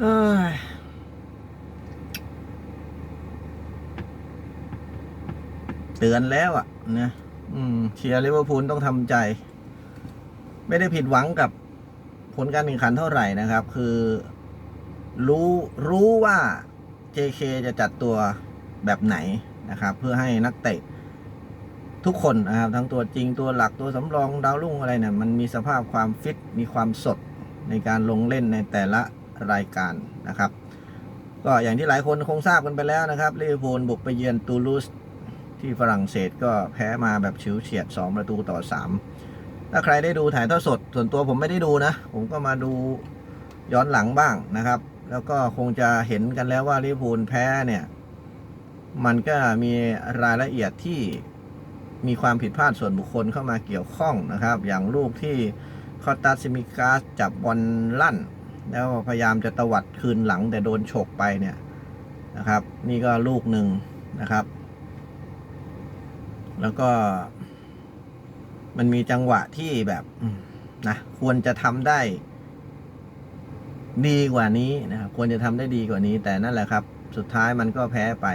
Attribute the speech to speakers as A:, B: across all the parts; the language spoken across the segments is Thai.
A: เอ้ยเตือนแล้วอะนะอืมเชียร์ลิเวอร์พูลต้องทำใจ ไม่ได้ผิดหวังกับผลการแข่งขันเท่าไหร่นะครับ คือ รู้รู้ว่า JK จะจัดตัวแบบไหนนะครับ เพื่อให้นักเตะทุกคนนะครับ ทั้งตัวจริงตัวหลักตัวสำรองดาวรุ่งอะไรเนี่ยมันมีสภาพความฟิตมีความสดในการลงเล่นในแต่ละ รายการนะครับ ก็อย่างที่หลายคนคงทราบกันไปแล้วนะครับลิเวอร์พูลบุกไปเยือนตูลูสที่ฝรั่งเศสก็แพ้มาแบบฉิวเฉียด 2 ประตูต่อ 3 ถ้าใครได้ดูถ่ายทอดสด ส่วนตัวผมไม่ได้ดูนะ ผมก็มาดูย้อนหลังบ้างนะครับ แล้วก็คงจะเห็นกันแล้วว่าลิเวอร์พูลแพ้เนี่ย มันก็มีรายละเอียดที่มีความผิดพลาดส่วนบุคคลเข้ามาเกี่ยวข้องนะครับ อย่างลูกที่คอตัสซิมิกาสจับบอลลั่น แล้วพยายามจะตวัดคืนหลังแต่โดนฉกไปเนี่ยนะครับ นี่ก็ลูกหนึ่งนะครับ แล้วก็ มันมีจังหวะที่แบบนะควรจะทำได้ดีกว่านี้นะครับควรจะทำได้ดีกว่านี้ แต่นั่นแหละครับ สุดท้ายมันก็แพ้ไป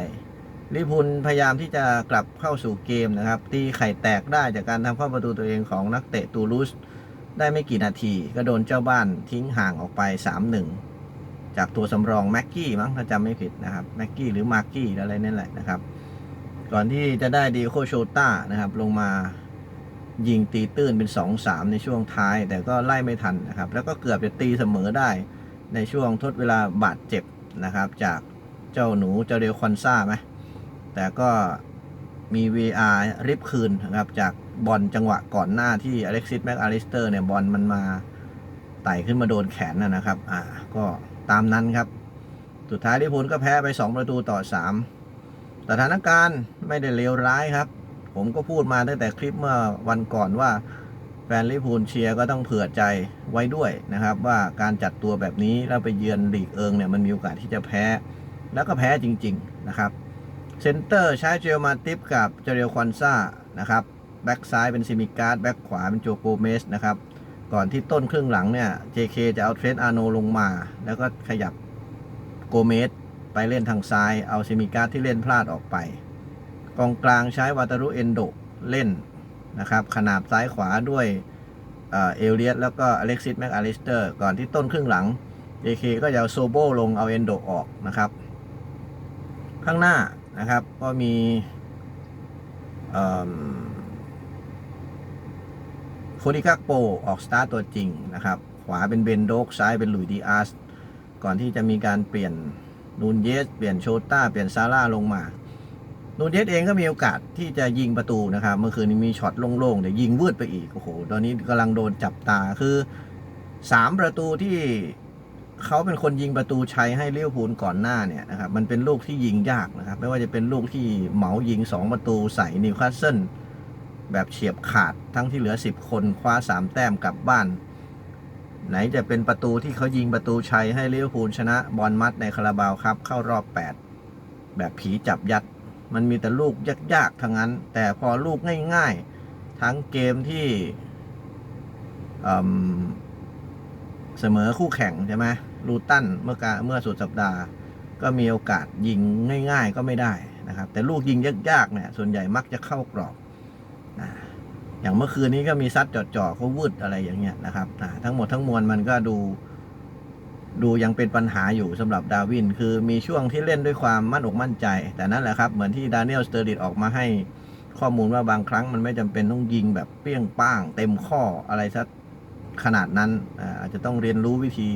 A: ลิพูลพยายามที่จะกลับเข้าสู่เกมนะครับ ตีไข่แตกได้จากการทำเข้าประตูตัวเองของนักเตะตูลูส ได้ไม่กี่นาทีก็โดนเจ้าบ้านทิ้งห่างออกไป 3-1 จากตัวสำรองแม็กกี้มั้งถ้าจำไม่ผิดนะครับแม็กกี้หรือมาร์กี้อะไรนั่นแหละนะครับ ก่อนที่จะได้ดีโคโชต้านะครับลงมายิงตีตื้นเป็น 2-3 ในช่วงท้าย แต่ก็ไล่ไม่ทันนะครับ แล้วก็เกือบจะตีเสมอได้ในช่วงทดเวลาบาดเจ็บนะครับ จากเจ้าหนูเจ้าเรียวคอนซ่าไหมแต่ก็ มี VR ริบคืนนะครับจากบอลจังหวะก่อนหน้าที่อเล็กซิสแม็กอาริสเตอร์เนี่ยบอลมันมาไต่ขึ้นมาโดนแขนนะนะครับ อ่า ก็ตามนั้นครับ สุดท้ายลิเวอร์พูลก็แพ้ไป 2 ประตูต่อ 3 สถานการณ์ไม่ได้เลวร้ายครับ ผมก็พูดมาตั้งแต่คลิปเมื่อวันก่อนว่า แฟนลิเวอร์พูลเชียร์ก็ต้องเผื่อใจไว้ด้วยนะครับ ว่าการจัดตัวแบบนี้แล้วไปเยือนลีกเอิงเนี่ยมันมีโอกาสที่จะแพ้ แล้วก็แพ้จริง ๆ นะครับ เซนเตอร์ใช้เจลมาติฟกับเจเรียลคอนซ่านะครับแบ็กซ้ายเป็นซิมิการ์ดแบ็กขวาเป็นโจโกเมสนะครับ ก่อนที่ต้นครึ่งหลังเนี่ย JK จะเอาเทรนอาโนลงมา แล้วก็ขยับโกเมสไปเล่นทางซ้าย เอาซิมิการ์ดที่เล่นพลาดออกไป กองกลางใช้วาตารุเอนโดเล่นนะครับ ขนาบซ้ายขวาด้วยเอเลเลียตแล้วก็อเล็กซิสแม็กอลิสเตอร์ก่อนที่ต้นครึ่งหลัง JK ก็จะเอาโซโบลงเอาเอนโดออกนะครับ ข้างหน้า นะครับ ก็มีโคดิกักโปออกสตาร์ตตัวจริงนะครับ ขวาเป็นเบนโดกซ้ายเป็นลุยดีอาร์สก่อนที่จะมีการเปลี่ยนนูนเยส เปลี่ยนโชต้า เปลี่ยนซาร่าลงมานูนเยสเองก็มีโอกาสที่จะยิงประตูนะครับ เมื่อคืนนี้มีช็อตโล่งๆเดี๋ยวยิงวืดไปอีก โอ้โห ตอนนี้กำลังโดนจับตาคือสามประตูที่ เขาเป็นคนยิงประตูชัยให้เลิเวพูลก่อนหน้าเนี่ยนะครับมันเป็นลูกที่ยิงยากนะครับ ไม่ว่าจะเป็นลูกที่เหมายิง 2 ประตูใส่นิวคาสเซิลแบบเฉียบขาดทั้งที่เหลือ 10 คนคว้า 3 แต้มกลับบ้าน ไหนจะเป็นประตูที่เขายิงประตูชัยให้เลิเวพูลชนะบอลมัดในคาราบาวครับ เข้ารอบ 8 แบบผีจับยัด มันมีแต่ลูกยากๆทั้งนั้น แต่พอลูกง่ายๆ ทั้งเกมที่เสมอคู่แข่งใช่ไหม ลูตันเมื่อกาเมื่อสุดสัปดาห์ ก็มีโอกาสยิงง่าย ๆ ก็ไม่ได้นะครับ แต่ลูกยิงยากๆเนี่ยส่วนใหญ่มักจะเข้ากรอบอ่าอย่างเมื่อคืนนี้ก็มีซัดจ่อๆเขาวืดอะไรอย่างเงี้ยนะครับทั้งหมดทั้งมวลมันก็ดู ดูยังเป็นปัญหาอยู่สำหรับดาวิน คือมีช่วงที่เล่นด้วยความมั่นอกมั่นใจ แต่นั่นแหละครับ เหมือนที่ดานิเอลสเตอร์ดิตออกมาให้ข้อมูลว่าบางครั้งมันไม่จำเป็นต้องยิงแบบเปี้ยงป้าง เต็มข้ออะไรสักขนาดนั้นอาจจะต้องเรียนรู้วิธี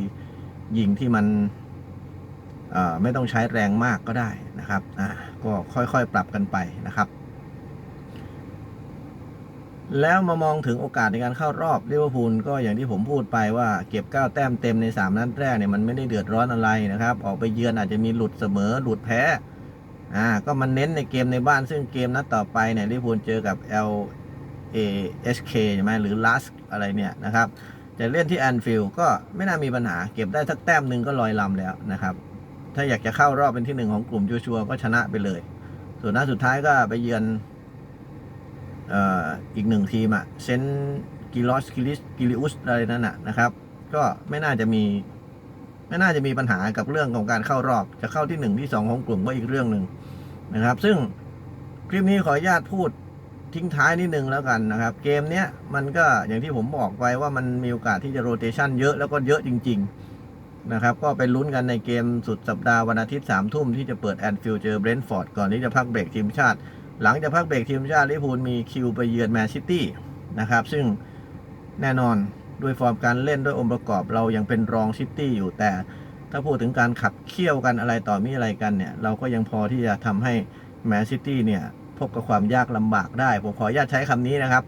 A: ยิงที่มันไม่ต้องใช้แรงมากก็ได้นะครับอ่าก็ค่อยๆปรับกันไปนะครับ แล้วมามองถึงโอกาสในการเข้ารอบลิเวอร์พูลก็อย่างที่ผมพูดไปว่าเก็บ 9 แต้มเต็มใน 3 นัดแรกเนี่ยมันไม่ได้เดือดร้อนอะไรนะครับ ออกไปเยือนอาจจะมีหลุดเสมอหลุดแพ้อ่าก็มันเน้นในเกมในบ้านซึ่งเกมนัดต่อไปเนี่ยลิเวอร์พูลเจอกับ L A S K ใช่ไหมหรือ Lask อะไรเนี่ยนะครับ จะเล่นที่แอนฟิลด์ก็ไม่น่ามีปัญหา เก็บได้สักแต้มหนึ่งก็ลอยลำแล้วนะครับ ถ้าอยากจะเข้ารอบเป็นที่หนึ่งของกลุ่มชัวร์ๆก็ชนะไปเลย ส่วนนัดสุดท้ายก็ไปเยือนอีกหนึ่งทีมอะเซนกิลอสกิลิสกิลิอุสอะไรนั่นน่ะนะครับ ก็ไม่น่าจะมี ไม่น่าจะมีปัญหากับเรื่องของการเข้ารอบ จะเข้าที่หนึ่งที่สองของกลุ่มก็อีกเรื่องหนึ่งนะครับ ซึ่งคลิปนี้ขออนุญาตพูด ทิ้งท้ายนิดนึงแล้วกันนะครับ เกมเนี้ยมันก็อย่างที่ผมบอกไปว่ามันมีโอกาสที่จะโรเตชันเยอะแล้วก็เยอะจริง ๆ นะครับ ก็ไปลุ้นกันในเกมสุดสัปดาห์วันอาทิตย์สามทุ่มที่จะเปิดแอนฟิลด์เจอเบรนท์ฟอร์ดก่อนที่จะพักเบรกทีมชาติ หลังจากพักเบรกทีมชาติลิพูลมีคิวไปเยือนแมนซิตี้นะครับ ซึ่งแน่นอนด้วยฟอร์มการเล่นด้วยองค์ประกอบเรายังเป็นรองซิตี้อยู่แต่ ถ้าพูดถึงการขับเคี่ยวกันอะไรต่อมีอะไรกันเนี่ย เราก็ยังพอที่จะทำให้แมนซิตี้เนี่ย พบกับความยากลำบากได้ ผมขออนุญาตใช้คำนี้นะครับ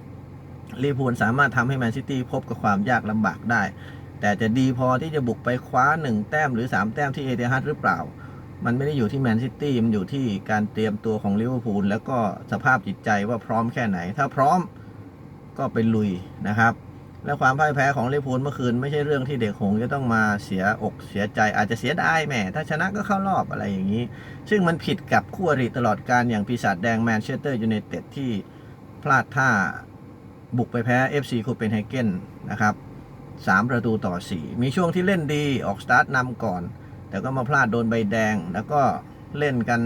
A: ลิเวอร์พูลสามารถทำให้แมนซิตี้พบกับความยากลำบากได้ แต่จะดีพอที่จะบุกไปคว้า 1 แต้มหรือ 3 แต้มที่เอเดฮัตหรือเปล่า มันไม่ได้อยู่ที่แมนซิตี้มันอยู่ที่การเตรียมตัวของลิเวอร์พูลแล้วก็สภาพจิตใจว่าพร้อมแค่ไหน ถ้าพร้อมก็ไปลุยนะครับ และความพ่ายแพ้ของลิเวอร์พูลเมื่อคืนไม่ใช่เรื่องที่เด็กหงจะต้องมาเสียอกเสียใจ อาจจะเสียดายแหมถ้าชนะก็เข้ารอบอะไรอย่างนี้ ซึ่งมันผิดกับคู่อริตลอดการอย่างปีศาจแดงแมนเชสเตอร์ยูไนเต็ดที่พลาดท่าบุกไปแพ้ FC โคเปนเฮเกนนะครับ3ประตูต่อ 4 มีช่วงที่เล่นดีออกสตาร์ทนำก่อน แต่ก็มาพลาดโดนใบแดงแล้วก็เล่นกัน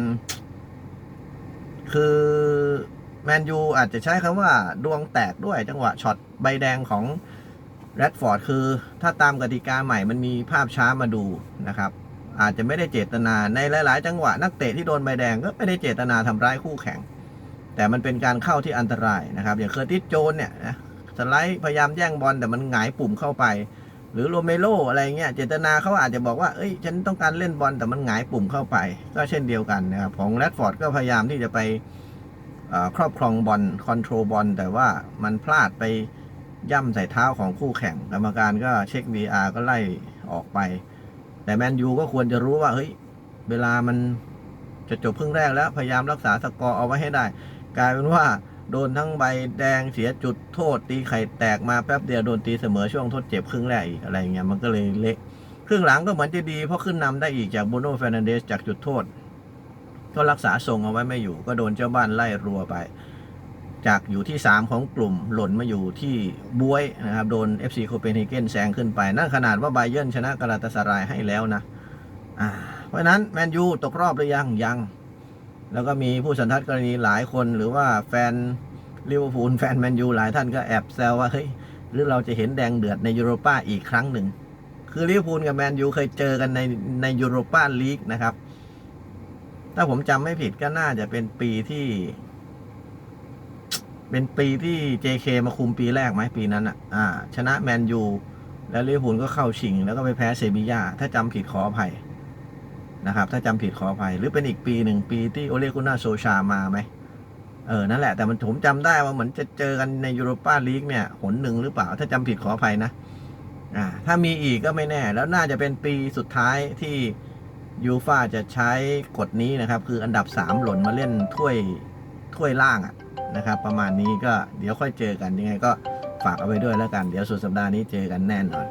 A: คือ แมนยูอาจจะใช้คำว่าดวงแตกด้วยจังหวะช็อตใบแดงของแรดฟอร์ดคือถ้าตามกติกาใหม่มันมีภาพช้ามาดูนะครับ อาจจะไม่ได้เจตนาในหลาย ๆ จังหวะนักเตะที่โดนใบแดงก็ไม่ได้เจตนาทำร้ายคู่แข่ง แต่มันเป็นการเข้าที่อันตรายนะครับ อย่างเคอร์ติสโจนเนี่ยนะสไลด์พยายามแย่งบอลแต่มันหงายปุ่มเข้าไป หรือโรเมโรอะไรเงี้ยเจตนาเขาอาจจะบอกว่าเอ้ยฉันต้องการเล่นบอลแต่มันหงายปุ่มเข้าไป ก็เช่นเดียวกันนะครับของแรดฟอร์ดก็พยายามที่จะไป ครอบครองบอลคอนโทรลบอลแต่ว่ามันพลาดไปย่ำใส่เท้าของคู่แข่งกรรมการก็เช็ค VR ก็ไล่ออกไป แต่แมนยูก็ควรจะรู้ว่าเฮ้ยเวลามันจะจบครึ่งแรกแล้วพยายามรักษาสกอร์เอาไว้ให้ได้ กลายเป็นว่าโดนทั้งใบแดงเสียจุดโทษ ตีไข่แตกมาแป๊บเดียวโดนตีเสมอช่วงทดเจ็บครึ่งแรกอีกอะไรเงี้ยมันก็เลยเละครึ่งหลังก็เหมือนจะดีเพราะขึ้นนำได้อีกจากโบโน่เฟรนันเดสจากจุดโทษ ก็รักษาทรงเอาไว้ไม่อยู่ ก็โดนเจ้าบ้านไล่รัวไป จากอยู่ที่ 3 ของกลุ่มหล่นมาอยู่ที่บวยนะครับ โดน FC โคเปนเฮเกนแซงขึ้นไป นั่นขนาดว่าไบเยนชนะกาลาตาสรายให้แล้วนะเพราะฉะนั้นแมนยูตกรอบหรือยังยัง แล้วก็มีผู้สันทัดกรณีหลายคนหรือว่าแฟนลิเวอร์พูลแฟนแมนยูหลายท่านก็แอบแซวว่าเฮ้ยหรือเราจะเห็นแดงเดือดในยูโรป้าอีกครั้งหนึ่ง คือลิเวอร์พูลกับแมนยูเคยเจอกันในในยูโรป้าลีกนะครับ ถ้าผมจำไม่ผิดก็น่าจะเป็นปีที่ เป็นปีที่ JK มาคุมปีแรกไหมปีนั้นอะ อ่า ชนะแมนยูแล้วลิเวอร์พูลก็เข้าชิง แล้วก็ไปแพ้เซบีย่าถ้าจำผิดขออภัยนะครับ ถ้าจำผิดขออภัย หรือเป็นอีกปีหนึ่งปีที่โอเลกุน่าโซชามาไหมเออ นั่นแหละ แต่มันผมจำได้ว่าเหมือนจะเจอกันในยูโรปาลีกเนี่ยหนหนึ่งหรือเปล่า ถ้าจำผิดขออภัยนะ อ่า ถ้ามีอีกก็ไม่แน่ แล้วน่าจะเป็นปีสุดท้ายที่ ยูฟ่าจะใช้กฎนี้นะครับ คืออันดับ 3 หล่นมาเล่นถ้วยถ้วยล่างอะนะครับ ประมาณนี้ก็เดี๋ยวค่อยเจอกันยังไงก็ฝากเอาไว้ด้วยแล้วกัน เดี๋ยวสุดสัปดาห์นี้เจอกันแน่นอน